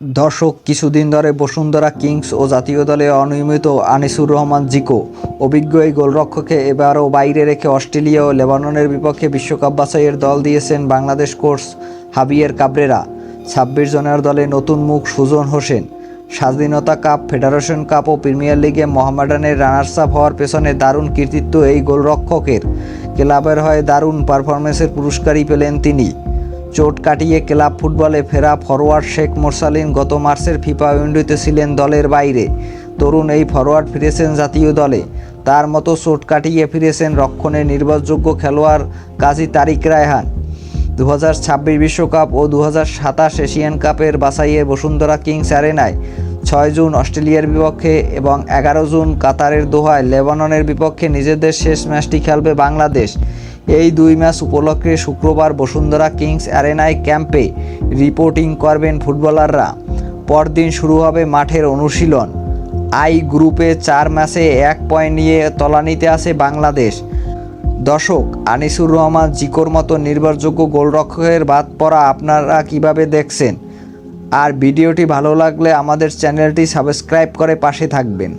দর্শক, কিছুদিন ধরে বসুন্ধরা কিংস ও জাতীয় দলে অনিয়মিত আনিসুর রহমান জিকো। অভিজ্ঞ এই গোলরক্ষকে এবারও বাইরে রেখে অস্ট্রেলিয়া ও লেবাননের বিপক্ষে বিশ্বকাপ বাছাইয়ের দল দিয়েছেন বাংলাদেশ কোর্স হাবিয়ের কাবরেরা। ছাব্বিশ জনের দলে নতুন মুখ সুজন হোসেন। স্বাধীনতা কাপ, ফেডারেশন কাপ ও প্রিমিয়ার লিগে মোহামেডানের রানার্স আপ হওয়ার পেছনে দারুণ কৃতিত্ব এই গোলরক্ষকের। ক্লাবের হয়ে দারুণ পারফরমেন্সের পুরস্কারই পেলেন তিনি। চোট কাটিয়ে ক্লাব ফুটবলে ফেরা ফরোয়ার্ড শেখ মোরসালিন গত মার্চের ফিফা উইন্ডোতে ছিলেন দলের বাইরে। তরুণ এই ফরোয়ার্ড ফিরেছেন জাতীয় দলে। তার মতো চোট কাটিয়ে ফিরেছেন রক্ষণে নির্ভরযোগ্য খেলোয়াড় কাজী তারিক রায়হান। দু হাজার বিশ্বকাপ ও দু সাতাশ এশিয়ান কাপের বাছাইয়ের বসুন্ধরা কিংস অ্যারেনায় ছয় জুন অস্ট্রেলিয়ার বিপক্ষে এবং এগারো জুন কাতারের দোহায় লেবাননের বিপক্ষে নিজেদের শেষ ম্যাচটি খেলবে বাংলাদেশ। এই দুই ম্যাচ উপলক্ষে শুক্রবার বসুন্ধরা কিংস অ্যারেনায় ক্যাম্পে রিপোর্টিং করবেন ফুটবলাররা। পরদিন শুরু হবে মাঠের অনুশীলন। আই গ্রুপে চার ম্যাচে এক পয়েন্ট নিয়ে তলানিতে আছে বাংলাদেশ। দর্শক, আনিসুর রহমান জিকোর মতো নির্ভরযোগ্য গোলরক্ষকের বাদ পড়া আপনারা কীভাবে দেখছেন? আর ভিডিওটি ভালো লাগলে আমাদের চ্যানেলটি সাবস্ক্রাইব করে পাশে থাকবেন।